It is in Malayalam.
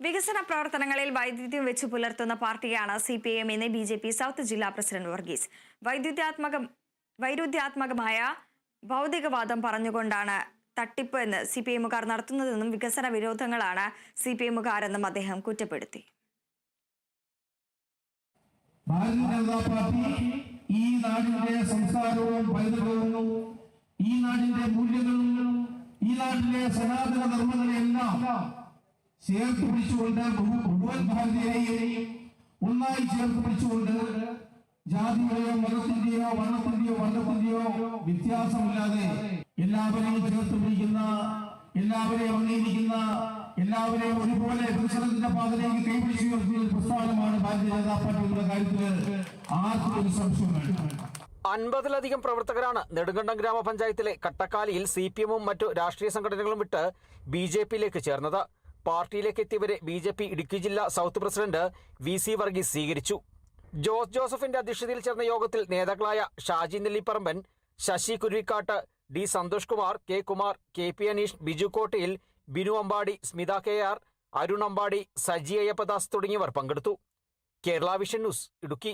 വികസന പ്രവർത്തനങ്ങളിൽ വൈദ്യുത്യം വെച്ചു പുലർത്തുന്ന പാർട്ടിയാണ് സി പി എം എന്ന് ബി ജെ പി സൗത്ത് ജില്ലാ പ്രസിഡന്റ് വർഗീസ്. വൈദ്യുത്യാത്മക വൈരുദ്ധ്യാത്മകമായ ഭൗതികവാദം പറഞ്ഞുകൊണ്ടാണ് തട്ടിപ്പ് എന്ന് സി പി എമ്മുകാർ നടത്തുന്നതെന്നും വികസന വിരോധങ്ങളാണ് സി പി എമ്മുകാരെന്നും അദ്ദേഹം കുറ്റപ്പെടുത്തി. ഈ നാടിന്റെ സംസ്കാരവും ഈ നാടിന്റെ മൂല്യങ്ങളും ഈ നാട്ടിലെ സനാതന ധർമ്മങ്ങളെല്ലാം ചേർത്ത് പിടിച്ചുകൊണ്ട് മുഴുവൻ ഭാരതീയരെയും ഒന്നായി ചേർത്ത് പിടിച്ചുകൊണ്ട് ജാതിയുടെയോ മതത്തിന്റെയോ വർണത്തിന്റെയോ വർണത്തിന്റെയോ വ്യത്യാസമില്ലാതെ എല്ലാവരെയും ചേർത്ത് പിടിക്കുന്ന എല്ലാവരെയും അംഗീകരിക്കുന്ന എല്ലാവരെയും ഒരുപോലെ വികസനത്തിന്റെ പാതയിലേക്ക് കൈപിടിച്ചു ഉയർത്തിയ പ്രസ്ഥാനമാണ് ഭാരതീയ ജനതാ പാർട്ടിയുടെ കാര്യത്തിൽ ആർക്കും ഒരു സംശയം അൻപതിലധികം പ്രവർത്തകരാണ് നെടുങ്കണ്ടം ഗ്രാമപഞ്ചായത്തിലെ കട്ടക്കാലിയിൽ സി പി എമ്മും മറ്റു രാഷ്ട്രീയ സംഘടനകളും വിട്ട് ബി ജെ പിയിലേക്ക് ചേർന്നത്. പാർട്ടിയിലേക്ക് എത്തിയവരെ ബി ജെ പി ഇടുക്കി ജില്ലാ south president V C Varghese സ്വീകരിച്ചു. ജോസ് ജോസഫിന്റെ അധ്യക്ഷതയിൽ ചേർന്ന യോഗത്തിൽ നേതാക്കളായ Shaji Nellipparamban Sasi Kuruvikkattu D Santhosh Kumar K Kumar K P Aneesh Biju Kottayil Binu Ambadi Smitha K R Arun Ambadi Saji Ayyappadas തുടങ്ങിയവർ പങ്കെടുത്തു. Kerala vision news Idukki.